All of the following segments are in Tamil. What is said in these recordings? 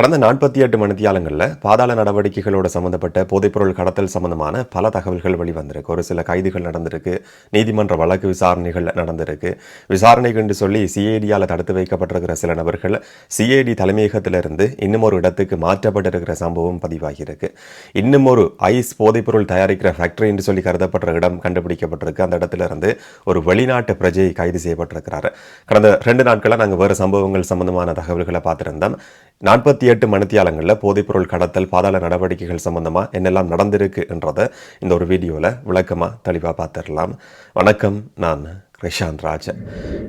கடந்த நாற்பத்தி எட்டு மணித்தியாலங்களில் பாதாள நடவடிக்கைகளோட சம்பந்தப்பட்ட போதைப்பொருள் கடத்தல் சம்பந்தமான பல தகவல்கள் வெளிவந்திருக்கு. ஒரு சில கைதுகள் நடந்திருக்கு நீதிமன்ற வழக்கு விசாரணைகள் நடந்திருக்கு. விசாரணைக்கு என்று சொல்லி சிஐடியால் தடுத்து வைக்கப்பட்டிருக்கிற சில நபர்கள் சிஐடி தலைமையகத்திலிருந்து இன்னும் ஒரு இடத்துக்கு மாற்றப்பட்டிருக்கிற சம்பவம் பதிவாகியிருக்கு. இன்னும் ஒரு ஐஸ் போதைப்பொருள் தயாரிக்கிற ஃபேக்டரி என்று சொல்லி கருதப்படுற இடம் கண்டுபிடிக்கப்பட்டிருக்கு. அந்த இடத்துல இருந்து ஒரு வெளிநாட்டு பிரஜை கைது செய்யப்பட்டிருக்கிறார். கடந்த ரெண்டு நாட்களாக நாங்கள் வேறு சம்பவங்கள் சம்பந்தமான தகவல்களை பார்த்துருந்தோம் நாற்பத்தி எட்டு மணித்தியாலங்களில் போதைப்பொருள் கடத்தல் பாதாள நடவடிக்கைகள் சம்பந்தமாக என்னெல்லாம் நடந்திருக்கு என்றதை இந்த ஒரு வீடியோவில் விளக்கமாக தெளிவாக பார்த்துடலாம். வணக்கம் நான் ரிஷாந்த் ராஜன்.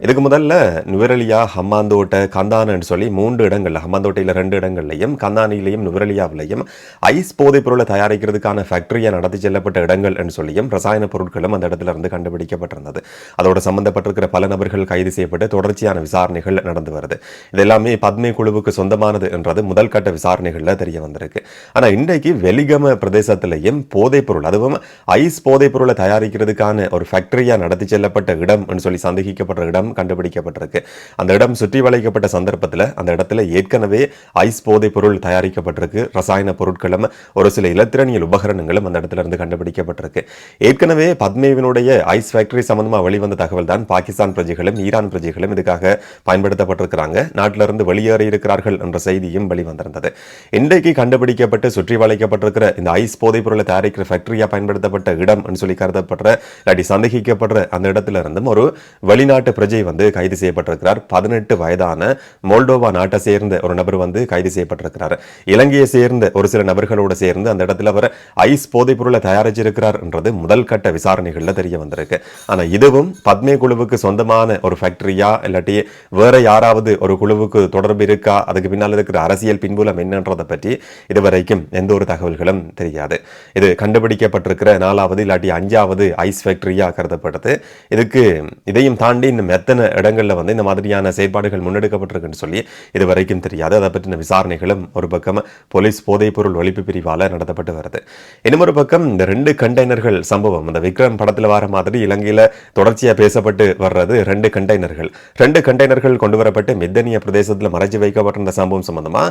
இதுக்கு முதல்ல நுவரலியா ஹம்மாந்தோட்டை கந்தானன்னு சொல்லி மூன்று இடங்களில் ஹம்மாந்தோட்டையில் ரெண்டு இடங்கள்லையும் கந்தானிலையும் நுவரலியாவிலையும் ஐஸ் போதைப் பொருளை தயாரிக்கிறதுக்கான ஃபேக்டரியை நடத்தி செல்லப்பட்ட இடங்கள் என்று சொல்லியும் ரசாயன பொருட்களும் அந்த இடத்துல இருந்து கண்டுபிடிக்கப்பட்டிருந்தது. அதோட சம்பந்தப்பட்டிருக்கிற பல நபர்கள் கைது செய்யப்பட்டு தொடர்ச்சியான விசாரணைகள் நடந்து வருது. இது எல்லாமே பத்மே குழுவுக்கு சொந்தமானது என்றது முதல் கட்ட விசாரணைகளில் தெரிய வந்திருக்கு. ஆனால் இன்றைக்கு வெலிகம பிரதேசத்திலையும் போதைப் பொருள் அதுவும் ஐஸ் போதைப் பொருளை தயாரிக்கிறதுக்கான ஒரு ஃபேக்டரியாக நடத்தி செல்லப்பட்ட இடம் இடம் என்று சொல்லி சந்தேகிக்கப்படுற இடம் கண்டுபிடிக்கப்பட்டிருக்கு. அந்த இடம் சுற்றி வளைக்கப்பட்ட சந்தர்ப்பத்தில் அந்த இடத்துல ஏற்கனவே ஐஸ் போதைப் பொருள் தயாரிக்கப்பட்டிருக்கு. ரசாயன பொருட்களும் ஒரு சில இலத்திரனியல் உபகரணங்களும் அந்த இடத்துல இருந்து கண்டுபிடிக்கப்பட்டிருக்கு. ஏற்கனவே பத்மேவினுடைய ஐஸ் ஃபேக்டரி சம்பந்தமாக வெளிவந்த தகவல் தான் பாகிஸ்தான் பிரஜைகளும் ஈரான் பிரஜைகளும் இதுக்காக பயன்படுத்தப்பட்டிருக்கிறாங்க. நாட்டிலிருந்து வெளியேறி இருக்கிறார்கள் என்ற செய்தியும் வெளிவந்திருந்தது. இன்றைக்கு கண்டுபிடிக்கப்பட்டு சுற்றி வளைக்கப்பட்டிருக்கிற இந்த ஐஸ் போதைப் பொருளை தயாரிக்கிற ஃபேக்டரியாக பயன்படுத்தப்பட்ட இடம் என்று சொல்லி கருதப்படுற இல்லாட்டி சந்தேகிக்கப்படுற அந்த இடத்துல இருந்தும் ஒரு வெளிநாட்டு பிரஜை வந்து கைது செய்யப்பட்டிருக்கிறார். பதினெட்டு வயதான மோல்டோவா நாட்டை சேர்ந்த ஒரு நபர் வந்து கைது செய்யப்பட்டிருக்கிறார். இலங்கையை சேர்ந்த ஒரு சில நபர்களோடு சேர்ந்து அந்த இடத்துல அவர் ஐஸ் போதைப் பொருளை தயாரிச்சிருக்கிறார் என்றது முதல் கட்ட விசாரணைகள்ல தெரிய வந்திருக்கு. ஆனால் இதுவும் பத்மே குழுவுக்கு சொந்தமான ஒரு ஃபேக்டரியா இல்லாட்டி வேற யாராவது ஒரு குழுவுக்கு தொடர்பு இருக்கா? அதுக்கு பின்னால் இருக்கிற அரசியல் பின்புலம் என்னன்றதை பற்றி இதுவரைக்கும் எந்த ஒரு தகவல்களும் தெரியாது. இது கண்டுபிடிக்கப்பட்டிருக்கிற நாலாவது இல்லாட்டி அஞ்சாவது ஐஸ் ஃபேக்டரியா கருதப்படுது. இதுக்கு இதையும் தாண்டி இன்னும் எத்தனை இடங்களில் வந்து இந்த மாதிரியான செயற்பாடுகள் முன்னெடுக்கப்பட்டிருக்குன்னு சொல்லி இது வரைக்கும் தெரியாது. அதை பற்றின விசாரணைகளும் ஒரு பக்கம் போலீஸ் போதைப்பொருள் ஒழிப்பு பிரிவால் நடத்தப்பட்டு வருது. இன்னொரு பக்கம் இந்த ரெண்டு கண்டெய்னர்கள் சம்பவம். இந்த விக்ரம் படத்தில் வர மாதிரி இலங்கையில் தொடர்ச்சியாக பேசப்பட்டு வர்றது ரெண்டு கண்டெய்னர்கள் ரெண்டு கண்டெய்னர்கள் கொண்டு வரப்பட்டு மித்தனிய பிரதேசத்தில் மறைச்சு வைக்கப்பட்டிருந்த சம்பவம் சம்பந்தமாக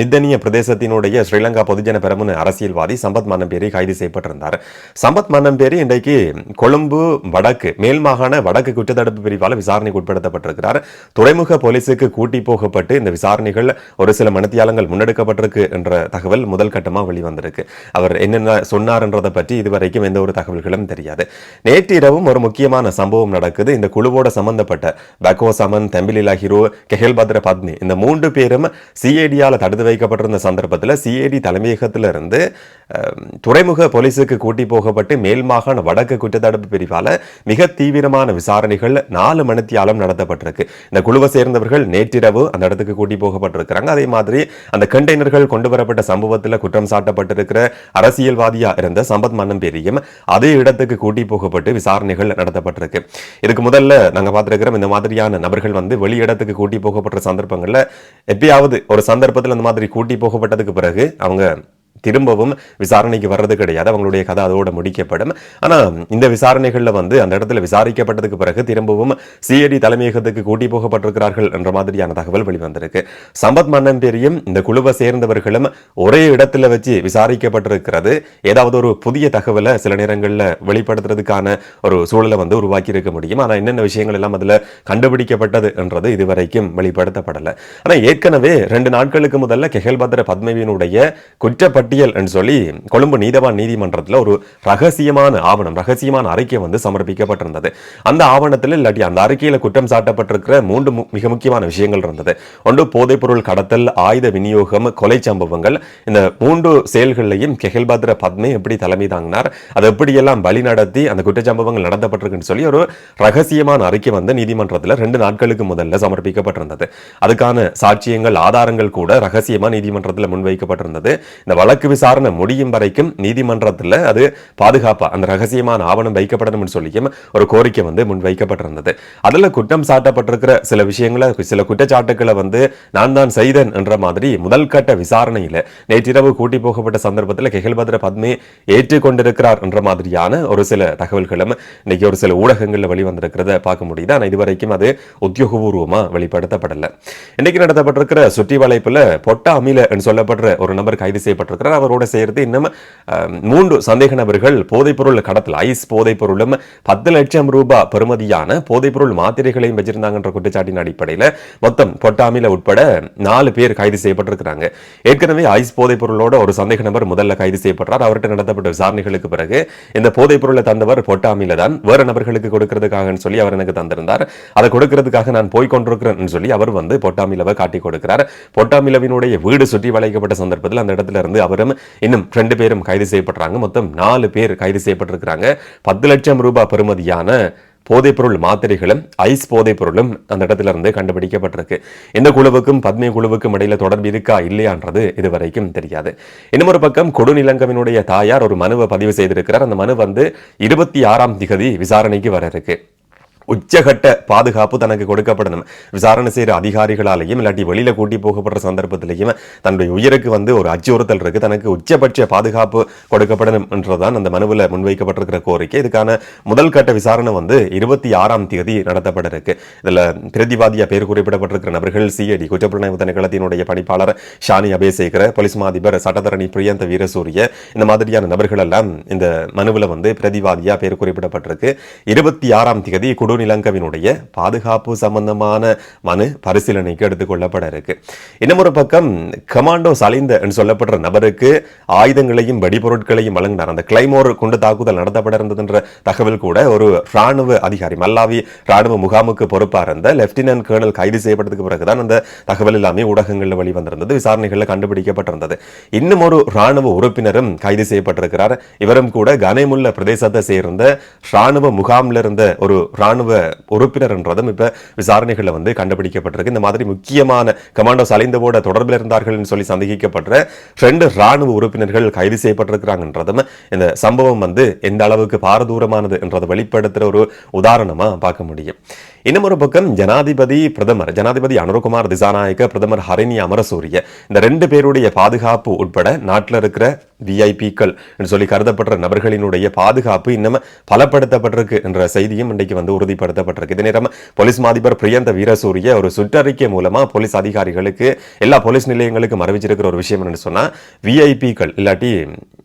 மித்தனிய பிரதேசத்தினுடைய ஸ்ரீலங்கா பொதுஜன பெரமுன அரசியல்வாதி சம்பத் மன்னம்பேரி கைது செய்யப்பட்டிருந்தார். சம்பத் மன்னம்பேரி இன்றைக்கு கொழும்பு வடக்கு மேல் மாகாண வடக்கு குற்றத்தடுப்பு பிரிவால் விசாரணைக்கு உட்படுத்தப்பட்டிருக்கிறார். துறைமுக போலீஸுக்கு கூட்டி போகப்பட்டு இந்த விசாரணைகள் ஒரு சில மனத்தியாலங்கள் முன்னெடுக்கப்பட்டிருக்கு என்ற தகவல் முதல் கட்டமா வெளிவந்திருக்கு. அவர் என்னென்ன சொன்னார்ன்றதை பற்றி இதுவரைக்கும் எந்த ஒரு தகவல்களும் தெரியாது. நேற்று இரவும் ஒரு முக்கியமான சம்பவம் நடக்குது. இந்த குழுவோட சம்பந்தப்பட்ட பக்கோ சமன் தெம்பிலிலா ஹீரோ கெஹல் பத்ர பத்னி இந்த மூன்று பேரும் சிஐடியால் தடுத்து வைக்கப்பட்டிருந்த சந்தர்ப்பத்தில் சிஐடி தலைமையகத்திலிருந்து இருந்து துறைமுக போலீஸுக்கு கூட்டி போகப்பட்டு மேல் மாகாண வடக்கு குற்றத்தடுப்பு பிரிவால மிக தீவிர கடினமான விசாரணைகள் நாலு மணித்தியாலம் நடத்தப்பட்டிருக்கு. இந்த குழுவை சேர்ந்தவர்கள் நேற்றிரவு அந்த இடத்துக்கு கூட்டி போகப்பட்டிருக்கிறாங்க. அதே மாதிரி அந்த கண்டெய்னர்கள் கொண்டு வரப்பட்ட சம்பவத்தில் குற்றம் சாட்டப்பட்டிருக்கிற அரசியல்வாதியா இருந்த சம்பத் மன்னம்பேரியும் அதே இடத்துக்கு கூட்டி போகப்பட்டு விசாரணைகள் நடத்தப்பட்டிருக்கு. இதுக்கு முதல்ல நாங்க பார்த்திருக்கிறோம் இந்த மாதிரியான நபர்கள் வந்து வெளி இடத்துக்கு கூட்டி போகப்பட்ட சந்தர்ப்பங்களில் எப்பயாவது ஒரு சந்தர்ப்பத்தில் அந்த மாதிரி கூட்டி போகப்பட்டதுக்கு பிறகு அவங்க திரும்பவும் விசாரணைக்கு வர்றது கிடையாது. அவங்களுடைய கதை அதோட முடிக்கப்படும். ஆனால் இந்த விசாரணைகளில் வந்து அந்த இடத்துல விசாரிக்கப்பட்டதுக்கு பிறகு திரும்பவும் சிஐடி தலைமையகத்துக்கு கூட்டி போகப்பட்டிருக்கிறார்கள் என்ற மாதிரியான தகவல் வெளிவந்திருக்கு. சம்பத் மன்னன் பேரியும் இந்த குழுவை சேர்ந்தவர்களும் ஒரே இடத்துல வச்சு விசாரிக்கப்பட்டிருக்கிறது. ஏதாவது ஒரு புதிய தகவலை சில நேரங்களில் வெளிப்படுத்துறதுக்கான ஒரு சூழலை வந்து உருவாக்கி இருக்க முடியும். ஆனால் என்னென்ன விஷயங்கள் எல்லாம் அதில் கண்டுபிடிக்கப்பட்டது என்றது இதுவரைக்கும் வெளிப்படுத்தப்படலை. ஆனால் ஏற்கனவே ரெண்டு நாட்களுக்கு முதல்ல கெஹல் பத்ர குற்றப்பட்ட பட்டியல் என்று சொல்லி கொழும்பு நீதவான் நீதிமன்றத்தில் ஒரு ரகசியமான ஆவணம் ரகசியமான அறிக்கை வந்து சமர்ப்பிக்கப்பட்டிருந்தது. அந்த ஆவணத்தில் இல்லாட்டி அந்த அறிக்கையில் குற்றம் சாட்டப்பட்டிருக்கிற மூன்று மிக முக்கியமான விஷயங்கள் இருந்தது. ஒன்று போதைப்பொருள் கடத்தல் ஆயுத விநியோகம் கொலை சம்பவங்கள். இந்த மூன்று செயல்களையும் கெஹல் பத்மே எப்படி தலைமை தாங்கினார் அதை எப்படியெல்லாம் வழி நடத்தி அந்த குற்றச்சம்பவங்கள் நடத்தப்பட்டிருக்குன்னு சொல்லி ஒரு ரகசியமான அறிக்கை வந்து நீதிமன்றத்தில் ரெண்டு நாட்களுக்கு முதல்ல சமர்ப்பிக்கப்பட்டிருந்தது. அதுக்கான சாட்சியங்கள் ஆதாரங்கள் கூட ரகசியமாக நீதிமன்றத்தில் முன்வைக்கப்பட்டிருந்தது. இந்த வழக்கு விசாரணை முடியும் வரைக்கும் நீதிமன்றத்தில் அது பாதுகாப்பாக அந்த ரகசியமான ஆவணம் வைக்கப்படணும்னு சொல்லியும் ஒரு கோரிக்கை வந்து முன் வைக்கப்பட்டிருந்தது அதில் குற்றம் சாட்டப்பட்டிருக்கிற சில விஷயங்களை சில குற்றச்சாட்டுக்களை வந்து நான் தான் செய்தேன் என்ற மாதிரி முதல் கட்ட விசாரணையில் நேற்றிரவு கூட்டி போகப்பட்ட சந்தர்ப்பத்தில் கெகல்பத்ர பத்மே ஏற்றுக்கொண்டிருக்கிறார் என்ற மாதிரியான ஒரு சில தகவல்களும் இன்னைக்கு ஒரு சில ஊடகங்களில் வெளிவந்திருக்கிறத பார்க்க முடியுது. ஆனால் இதுவரைக்கும் அது உத்தியோகபூர்வமாக வெளிப்படுத்தப்படலை. இன்னைக்கு நடத்தப்பட்டிருக்கிற சுற்றி வளைப்பில் பொட்டா அமில என்று சொல்லப்படுற ஒரு நபர் கைது செய்யப்பட்டிருக்கிறார் கொடுக்குறார் அவரோட சேர்த்து இன்னும் மூன்று சந்தேக நபர்கள் போதைப்பொருள் கடத்தல் ஐஸ் போதைப்பொருளும் பத்து லட்சம் ரூபாய் பெறுமதியான போதைப்பொருள் மாத்திரைகளையும் வச்சிருந்தாங்கன்ற குற்றச்சாட்டின் அடிப்படையில் மொத்தம் பொட்டாமில உட்பட நாலு பேர் கைது செய்யப்பட்டிருக்கிறாங்க. ஏற்கனவே ஐஸ் போதைப்பொருளோட ஒரு சந்தேக நபர் முதல்ல கைது செய்யப்படுறார். அவர்கிட்ட நடத்தப்பட்ட விசாரணைகளுக்கு பிறகு இந்த போதைப்பொருளை தந்தவர் பொட்டாமில தான். வேற நபர்களுக்கு கொடுக்கறதுக்காக சொல்லி அவர் எனக்கு தந்திருந்தார். அதை கொடுக்கறதுக்காக நான் போய் கொண்டிருக்கிறேன் சொல்லி அவர் வந்து பொட்டாமிலவை காட்டி கொடுக்கிறார். பொட்டாமிலவினுடைய வீடு சுற்றி வளைக்கப்பட்ட சந்தர்ப்பத்தில் அந்த இடத்துல இருந்து அவரும் இன்னும் ரெண்டு பேரும் கைது செய்யப்படுறாங்க மொத்தம் நாலு பேர் கைது செய்யப்பட்டிருக்கிறாங்க. பத்து லட்சம் ரூபாய் பெறுமதியான போதைப்பொருள் மாத்திரைகளும் ஐஸ் போதைப்பொருளும் அந்த இடத்துல இருந்து கண்டுபிடிக்கப்பட்டிருக்கு. இந்த குழுவுக்கும் பத்மி குழுவுக்கும் இடையில தொடர்பு இருக்கா இல்லையான்றது இதுவரைக்கும் தெரியாது. இன்னும் ஒரு பக்கம் கொடுநிலங்கவினுடைய தாயார் ஒரு மனுவை பதிவு செய்திருக்கிறார். அந்த மனு வந்து இருபத்தி ஆறாம் திகதி விசாரணைக்கு வர இருக்கு. உச்சகட்ட பாதுகாப்பு தனக்கு கொடுக்கப்படணும். விசாரணை செய்கிற அதிகாரிகளாலேயும் இல்லாட்டி வெளியில கூட்டி போகப்படுற சந்தர்ப்பத்திலையும் தன்னுடைய உயிருக்கு வந்து ஒரு அச்சுறுத்தல் இருக்கு. தனக்கு உச்சபட்ச பாதுகாப்பு கொடுக்கப்படணும் என்றதான் அந்த மனுவில் முன்வைக்கப்பட்டிருக்கிற கோரிக்கை. இதுக்கான முதல் கட்ட விசாரணை வந்து இருபத்தி ஆறாம் தேதி நடத்தப்பட இருக்கு இதில் பிரதிவாதியாக பேர் குறிப்பிடப்பட்டிருக்கிற நபர்கள் சிஐடி குற்றப்புலனாய்வு திணைக்களத்தினுடைய பணிப்பாளர் ஷானி அபேசேகர போலீஸ் மாதிபர் சட்டத்தரணி பிரியந்த வீரசூரிய இந்த மாதிரியான நபர்கள் எல்லாம் இந்த மனுவில் வந்து பிரதிவாதியாக பேர் குறிப்பிடப்பட்டிருக்கு. இருபத்தி ஆறாம் தேதி இலங்கவினுடைய பாதுகாப்பு சம்பந்தமான மனு பரிசீலனைக்கு எடுத்துக்கொள்ளப்பட இருக்கு. இன்னும் ஒரு பக்கம் கமாண்டோ சலிந்த என்று சொல்லப்படுற நபருக்கு ஆயுதங்களையும் வெடிபொருட்களையும் வழங்கினார். அந்த கிளைமோர் கொண்டு தாக்குதல் நடத்தப்பட இருந்ததுன்ற தகவல் கூட ஒரு ராணுவ அதிகாரி மல்லாவி ராணுவ முகாமுக்கு பொறுப்பாக இருந்த லெப்டினன்ட் கேர்னல் கைது செய்யப்பட்டதுக்கு பிறகுதான் அந்த தகவல் எல்லாமே ஊடகங்களில் வெளிவந்திருந்தது விசாரணைகளில் கண்டுபிடிக்கப்பட்டிருந்தது. இன்னும் ஒரு ராணுவ உறுப்பினரும் கைது செய்யப்பட்டிருக்கிறார். இவரும் கூட கனைமுல்ல பிரதேசத்தை சேர்ந்த ராணுவ முகாமில் இருந்த ஒரு ராணுவ இராணுவ உறுப்பினர் என்றதும் இப்ப விசாரணைகளில் வந்து கண்டுபிடிக்கப்பட்டிருக்கு. இந்த மாதிரி முக்கியமான கமாண்டோஸ் அலைந்தவோட தொடர்பில் இருந்தார்கள் சொல்லி சந்தேகிக்கப்படுற ரெண்டு இராணுவ உறுப்பினர்கள் கைது செய்யப்பட்டிருக்கிறாங்கன்றதும் இந்த சம்பவம் வந்து எந்த அளவுக்கு பாரதூரமானது என்றதை வெளிப்படுத்துகிற ஒரு உதாரணமா பார்க்க முடியும். இன்னும் ஒரு பக்கம் ஜனாதிபதி பிரதமர் ஜனாதிபதி அனுரகுமார் திசாநாயக்க பிரதமர் ஹரிணி அமரசூரிய இந்த ரெண்டு பேருடைய பாதுகாப்பு உட்பட நாட்டில் இருக்கிற விஐபிக்கள் என்று சொல்லி கருதப்படுற நபர்களினுடைய பாதுகாப்பு இன்னும் பலப்படுத்தப்பட்டிருக்கு என்ற செய்தியும் இன்றைக்கு வந்து உறுதி உறுதிப்படுத்தப்பட்டிருக்கு இதே நேரம் போலீஸ் மாதிபர் பிரியந்த வீரசூரிய ஒரு சுற்றறிக்கை மூலமா போலீஸ் அதிகாரிகளுக்கு எல்லா போலீஸ் நிலையங்களுக்கும் அறிவிச்சிருக்கிற ஒரு விஷயம் என்னன்னு சொன்னா விஐபிக்கள் இல்லாட்டி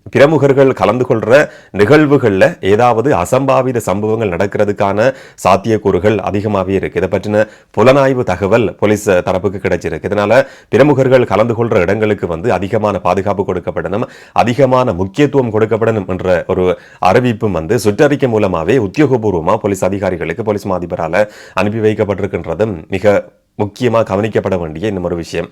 பிரமுகர்கள் கலந்து கொள்கிற நிகழ்வுகளில் ஏதாவது அசம்பாவித சம்பவங்கள் நடக்கிறதுக்கான சாத்தியக்கூறுகள் அதிகமாகவே இருக்குது இதை பற்றின புலனாய்வு தகவல் போலீஸ் தரப்புக்கு கிடைச்சிருக்கு. இதனால் பிரமுகர்கள் கலந்து கொள்கிற இடங்களுக்கு வந்து அதிகமான பாதுகாப்பு கொடுக்கப்படணும் அதிகமான முக்கியத்துவம் கொடுக்கப்படணும் என்ற ஒரு அறிவிப்பும் வந்து சுற்றறிக்கை மூலமாகவே உத்தியோகபூர்வமாக போலீஸ் அதிகாரிகளுக்கு போலீஸ் மாதிபரால் அனுப்பி வைக்கப்பட்டிருக்கின்றதும் மிக முக்கியமாக கவனிக்கப்பட வேண்டிய இன்னும் ஒரு விஷயம்.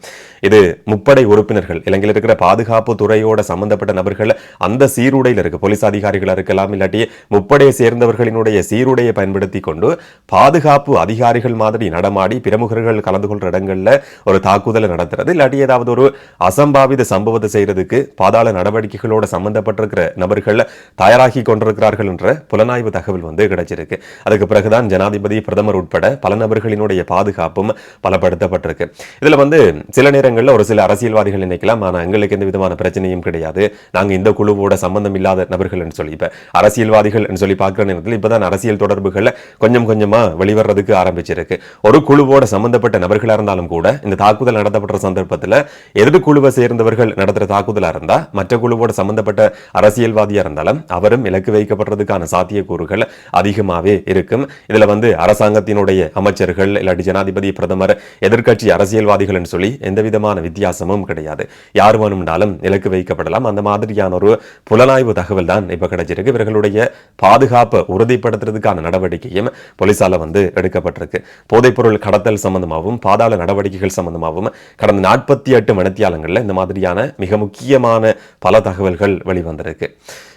இது முப்படை உறுப்பினர்கள் இலங்கையில் இருக்கிற பாதுகாப்பு துறையோட சம்பந்தப்பட்ட நபர்கள் அந்த சீருடையில் இருக்கு. போலீஸ் அதிகாரிகளாக இருக்கலாம் இல்லாட்டி முப்படையை சேர்ந்தவர்களினுடைய சீருடையை பயன்படுத்தி கொண்டு பாதுகாப்பு அதிகாரிகள் மாதிரி நடமாடி பிரமுகர்கள் கலந்து கொள்ற இடங்களில் ஒரு தாக்குதலை நடத்துறது இல்லாட்டி ஏதாவது ஒரு அசம்பாவித சம்பவத்தை செய்யறதுக்கு பாதாள நடவடிக்கைகளோட சம்பந்தப்பட்டிருக்கிற நபர்கள் தயாராகி கொண்டிருக்கிறார்கள் என்ற புலனாய்வு தகவல் வந்து கிடைச்சிருக்கு. அதுக்கு பிறகுதான் ஜனாதிபதி பிரதமர் உட்பட பல நபர்களினுடைய பாதுகாப்பும் பலப்படுத்தப்பட்டிருக்கு. இதில் வந்து சில நேரங்களில் ஒரு சில அரசியல்வாதிகள் நினைக்கலாம் ஆனால் எங்களுக்கு எந்த விதமான பிரச்சனையும் கிடையாது. நாங்கள் இந்த குழுவோட சம்பந்தம் இல்லாத நபர்கள் சொல்லி. இப்போ அரசியல்வாதிகள் சொல்லி பார்க்குற நேரத்தில் இப்போ தான் அரசியல் தொடர்புகள் கொஞ்சம் கொஞ்சமாக வெளிவரதுக்கு ஆரம்பிச்சிருக்கு. ஒரு குழுவோட சம்பந்தப்பட்ட நபர்களாக இருந்தாலும் கூட இந்த தாக்குதல் நடத்தப்பட்ட சந்தர்ப்பத்தில் எதிர் குழுவை சேர்ந்தவர்கள் நடத்துகிற தாக்குதலாக இருந்தால் மற்ற குழுவோட சம்பந்தப்பட்ட அரசியல்வாதியாக இருந்தாலும் அவரும் இலக்கு வைக்கப்படுறதுக்கான சாத்தியக்கூறுகள் அதிகமாகவே இருக்கும். இதில் வந்து அரசாங்கத்தினுடைய அமைச்சர்கள் இல்லாட்டி ஜனாதிபதி பிரதமர் எதிர்கட்சி அரசியல்வாதிகள் சொல்லி எந்த விதமான வித்தியாசமும் கிடையாது. யார் வேணும்னாலும் இலக்கு வைக்கப்படலாம். அந்த மாதிரியான ஒரு புலனாய்வு தகவல் தான் இப்போ கிடைச்சிருக்கு. இவர்களுடைய பாதுகாப்பை உறுதிப்படுத்துறதுக்கான நடவடிக்கையும் போலீசால வந்து எடுக்கப்பட்டிருக்கு. போதைப்பொருள் கடத்தல் சம்பந்தமாகவும் பாதாள நடவடிக்கைகள் சம்பந்தமாகவும் கடந்த நாற்பத்தி எட்டு மணித்தியாலங்களில் இந்த மாதிரியான மிக முக்கியமான பல தகவல்கள் வெளிவந்திருக்கு.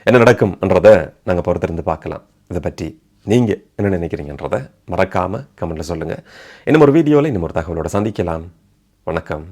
என்ன நடக்கும்ன்றதை நாங்கள் பொறுத்திருந்து பார்க்கலாம். இதை பற்றி நீங்கள் என்ன நினைக்கிறீங்கன்றதை மறக்காமல் கமெண்ட்டில் சொல்லுங்கள் இன்னும் ஒரு வீடியோவில் இன்னும் ஒரு தகவலோட சந்திக்கலாம். வணக்கம்.